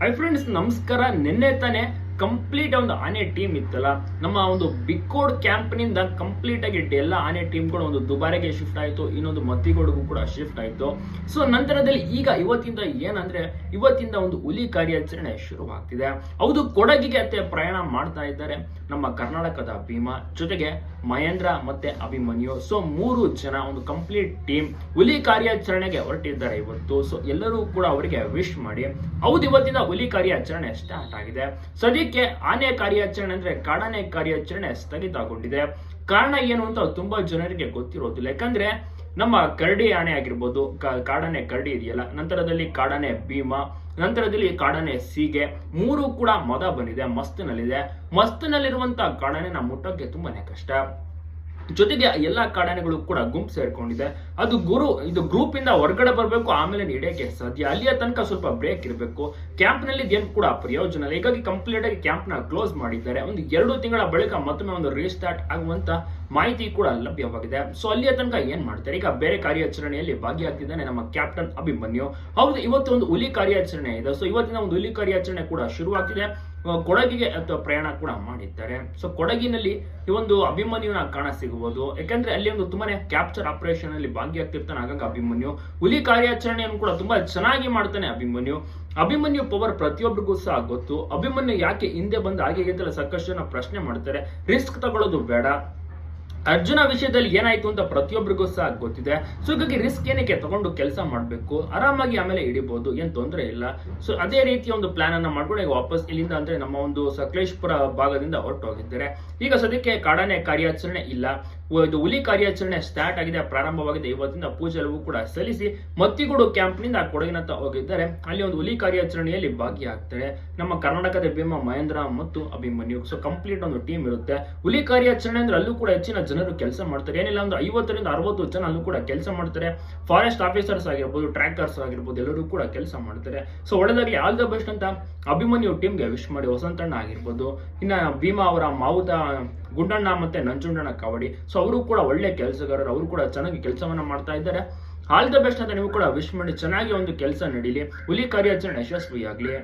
Hi friends ನಮಸ್ಕಾರ. ನಿನ್ನೆ ತಾನೇ ಕಂಪ್ಲೀಟ್ ಒಂದು ಆನೆ ಟೀಮ್ ಇತ್ತಲ್ಲ, ನಮ್ಮ ಒಂದು ಬಿಕ್ಕೋಡ್ ಕ್ಯಾಂಪ್ನಿಂದ ಕಂಪ್ಲೀಟ್ ಆಗಿ ಎಲ್ಲ ಆನೆ ಟೀಮ್ ಕೂಡ ಒಂದು ದುಬಾರೆಗೆ ಶಿಫ್ಟ್ ಆಯಿತು, ಇನ್ನೊಂದು ಮತ್ತಿಗೋಡ್ಗೂ ಕೂಡ ಶಿಫ್ಟ್ ಆಯಿತು. ಸೊ ನಂತರದಲ್ಲಿ ಈಗ ಇವತ್ತಿಂದ ಏನಂದ್ರೆ, ಇವತ್ತಿಂದ ಒಂದು ಹುಲಿ ಕಾರ್ಯಾಚರಣೆ ಶುರುವಾಗ್ತಿದೆ. ಹೌದು, ಕೊಡಗಿಗೆ ಅತ್ತೆ ಪ್ರಯಾಣ ಮಾಡ್ತಾ ಇದ್ದಾರೆ ನಮ್ಮ ಕರ್ನಾಟಕದ ಭೀಮಾ, ಜೊತೆಗೆ ಮಹೇಂದ್ರ ಮತ್ತೆ ಅಭಿಮನ್ಯು. ಸೊ ಮೂರು ಜನ ಒಂದು ಕಂಪ್ಲೀಟ್ ಟೀಮ್ ಹುಲಿ ಕಾರ್ಯಾಚರಣೆಗೆ ಹೊರಟಿದ್ದಾರೆ ಇವತ್ತು. ಸೊ ಎಲ್ಲರೂ ಕೂಡ ಅವರಿಗೆ ವಿಶ್ ಮಾಡಿ. ಹೌದು ಇವತ್ತಿನ ಹುಲಿ ಕಾರ್ಯಾಚರಣೆ ಸ್ಟಾರ್ಟ್ ಆಗಿದೆ. ಸದ್ಯಕ್ಕೆ ಆನೆ ಕಾರ್ಯಾಚರಣೆ ಅಂದ್ರೆ ಕಾಡಾನೆ ಕಾರ್ಯಾಚರಣೆ ಸ್ಥಗಿತಗೊಂಡಿದೆ. ಕಾರಣ ಏನು ಅಂತ ತುಂಬಾ ಜನರಿಗೆ ಗೊತ್ತಿರೋದಿಲ್ಲ. ಯಾಕಂದ್ರೆ ನಮ್ಮ ಕರಡಿ ಆನೆ ಆಗಿರ್ಬೋದು ಕಾಡಾನೆ ಕರಡಿ ಇದೆಯಲ್ಲ, ನಂತರದಲ್ಲಿ ಕಾಡಾನೆ ಭೀಮ, ನಂತರದಲ್ಲಿ ಕಾಡಾನೆ ಸೀಗೆ, ಮೂರು ಕೂಡ ಮದ ಬಂದಿದೆ, ಮಸ್ತಿನಲ್ಲಿದೆ. ಕಾಡಾನೆ ಕಾಡಾನೆನ ಮುಟ್ಟೋಕೆ ತುಂಬಾನೇ ಕಷ್ಟ. ಜೊತೆಗೆ ಎಲ್ಲಾ ಕಾಡಾನೆಗಳು ಕೂಡ ಗುಂಪು ಸೇರ್ಕೊಂಡಿದೆ. ಅದು ಗುರು, ಇದು ಗ್ರೂಪ್ ಇಂದ ಹೊರಗಡೆ ಬರಬೇಕು, ಆಮೇಲೆ ಹಿಡಿಯಕ್ಕೆ ಸಾಧ್ಯ. ಅಲ್ಲಿಯ ತನಕ ಸ್ವಲ್ಪ ಬ್ರೇಕ್ ಇರಬೇಕು. ಕ್ಯಾಂಪ್ನಲ್ಲಿ ಏನು ಕೂಡ ಪ್ರಯೋಜನ ಇಲ್ಲ. ಹೀಗಾಗಿ ಕಂಪ್ಲೀಟ್ ಆಗಿ ಕ್ಯಾಂಪ್ನ ಕ್ಲೋಸ್ ಮಾಡಿದ್ದಾರೆ. ಒಂದು ಎರಡು ತಿಂಗಳ ಬಳಿಕ ಮತ್ತೊಮ್ಮೆ ಒಂದು ರೀಸ್ಟಾರ್ಟ್ ಆಗುವಂತ ಮಾಹಿತಿ ಕೂಡ ಲಭ್ಯವಾಗಿದೆ. ಸೊ ಅಲ್ಲಿಯ ತನಕ ಏನ್ ಮಾಡ್ತಾರೆ? ಈಗ ಬೇರೆ ಕಾರ್ಯಾಚರಣೆಯಲ್ಲಿ ಭಾಗಿಯಾಗ್ತಿದ್ದಾನೆ ನಮ್ಮ ಕ್ಯಾಪ್ಟನ್ ಅಭಿಮನ್ಯು. ಹೌದು, ಇವತ್ತು ಒಂದು ಹುಲಿ ಕಾರ್ಯಾಚರಣೆ ಇದೆ. ಸೊ ಇವತ್ತಿನ ಒಂದು ಹುಲಿ ಕಾರ್ಯಾಚರಣೆ ಕೂಡ ಶುರುವಾಗ್ತಿದೆ. ಕೊಡಗಿಗೆ ಅಥವಾ ಪ್ರಯಾಣ ಕೂಡ ಮಾಡಿದ್ದಾರೆ. ಸೊ ಕೊಡಗಿನಲ್ಲಿ ಈ ಒಂದು ಅಭಿಮನ್ಯುನ ಕಾಣ ಸಿಗಬಹುದು. ಯಾಕಂದ್ರೆ ಅಲ್ಲಿ ಒಂದು ತುಂಬಾನೇ ಕ್ಯಾಪ್ಚರ್ ಆಪರೇಷನ್ ಅಲ್ಲಿ ಭಾಗಿಯಾಗ್ತಿರ್ತಾನೆ ಆಗಾಗ ಅಭಿಮನ್ಯು. ಹುಲಿ ಕಾರ್ಯಾಚರಣೆಯನ್ನು ಕೂಡ ತುಂಬಾ ಚೆನ್ನಾಗಿ ಮಾಡ್ತಾನೆ ಅಭಿಮನ್ಯು. ಅಭಿಮನ್ಯು ಪವರ್ ಪ್ರತಿಯೊಬ್ಬರಿಗೂ ಸಹ ಗೊತ್ತು. ಅಭಿಮನ್ಯು ಯಾಕೆ ಹಿಂದೆ ಬಂದು ಹಾಗೆ ಸಾಕಷ್ಟು ಜನ ಪ್ರಶ್ನೆ ಮಾಡ್ತಾರೆ. ರಿಸ್ಕ್ ತಗೊಳ್ಳೋದು ಬೇಡ. ಅರ್ಜುನ ವಿಷಯದಲ್ಲಿ ಏನಾಯ್ತು ಅಂತ ಪ್ರತಿಯೊಬ್ಬರಿಗೂ ಸಹ ಗೊತ್ತಿದೆ. ಸೊ ಹೀಗಾಗಿ ರಿಸ್ಕ್ ಏನಕ್ಕೆ ತಗೊಂಡು ಕೆಲಸ ಮಾಡಬೇಕು? ಆರಾಮಾಗಿ ಆಮೇಲೆ ಹಿಡಿಬಹುದು ಏನ್ ತೊಂದರೆ ಇಲ್ಲ. ಸೊ ಅದೇ ರೀತಿಯ ಒಂದು ಪ್ಲಾನ್ ಅನ್ನ ಮಾಡ್ಕೊಂಡು ಈಗ ವಾಪಸ್ ಇಲ್ಲಿಂದ ಅಂದ್ರೆ ನಮ್ಮ ಒಂದು ಸಕಲೇಶ್ಪುರ ಭಾಗದಿಂದ ಹೊರಟೋಗಿದ್ದಾರೆ. ಈಗ ಸದ್ಯಕ್ಕೆ ಕಾಡಾನೆ ಕಾರ್ಯಾಚರಣೆ ಇಲ್ಲ. ಇದು ಹುಲಿ ಕಾರ್ಯಾಚರಣೆ ಸ್ಟಾರ್ಟ್ ಆಗಿದೆ, ಪ್ರಾರಂಭವಾಗಿದೆ. ಇವತ್ತಿಂದ ಪೂಜೆ ಎಲ್ಲವೂ ಕೂಡ ಸಲ್ಲಿಸಿ ಮತ್ತಿಗೂಡು ಕ್ಯಾಂಪ್ನಿಂದ ಕೊಡಗಿನತ್ತ ಹೋಗಿದ್ದಾರೆ. ಅಲ್ಲಿ ಒಂದು ಹುಲಿ ಕಾರ್ಯಾಚರಣೆಯಲ್ಲಿ ಭಾಗಿಯಾಗ್ತಾರೆ. ನಮ್ಮ ಕರ್ನಾಟಕದ ಭೀಮ ಮಹೇಂದ್ರ ಮತ್ತು ಅಭಿಮನ್ಯು. ಸೊ ಕಂಪ್ಲೀಟ್ ಒಂದು ಟೀಮ್ ಇರುತ್ತೆ. ಹುಲಿ ಕಾರ್ಯಾಚರಣೆ ಅಂದ್ರೆ ಅಲ್ಲೂ ಕೂಡ ಹೆಚ್ಚಿನ ಜನರು ಕೆಲಸ ಮಾಡ್ತಾರೆ. ಏನಿಲ್ಲ ಅಂದ್ರೆ ಐವತ್ತರಿಂದ ಅರವತ್ತು ಜನ ಅಲ್ಲೂ ಕೂಡ ಕೆಲಸ ಮಾಡ್ತಾರೆ. ಫಾರೆಸ್ಟ್ ಆಫೀಸರ್ಸ್ ಆಗಿರ್ಬೋದು ಟ್ರ್ಯಾಕರ್ಸ್ ಆಗಿರ್ಬೋದು, ಎಲ್ಲರೂ ಕೂಡ ಕೆಲಸ ಮಾಡ್ತಾರೆ. ಸೊ ಒಳ್ಳೆದಾಗಿ ಆಲ್ ದ ಬೆಸ್ಟ್ ಅಂತ ಅಭಿಮನ್ಯು ಟೀಮ್ಗೆ ವಿಶ್ ಮಾಡಿ. ವಸಂತಣ್ಣ ಆಗಿರ್ಬೋದು. ಇನ್ನ ಭೀಮಾ ಅವರ ಮಾವುತ ಗುಂಡಣ್ಣ ಮತ್ತೆ ನಂಜುಂಡಣ್ಣ ಕಾವಡಿ ಸೊ ಅವರು ಕೂಡ ಒಳ್ಳೆ ಕೆಲಸಗಾರರು, ಅವರು ಕೂಡ ಚೆನ್ನಾಗಿ ಕೆಲಸವನ್ನ ಮಾಡ್ತಾ ಇದ್ದಾರೆ. ಆಲ್ ದ ಬೆಸ್ಟ್ ಅಂತ ನೀವು ಕೂಡ ವಿಶ್ ಮಾಡಿ ಚೆನ್ನಾಗಿ ಒಂದು ಕೆಲಸ ನಡೀಲಿ. ಹುಲಿ ಕಾರ್ಯಾಚರಣೆ ಯಶಸ್ವಿಯಾಗ್ಲಿ.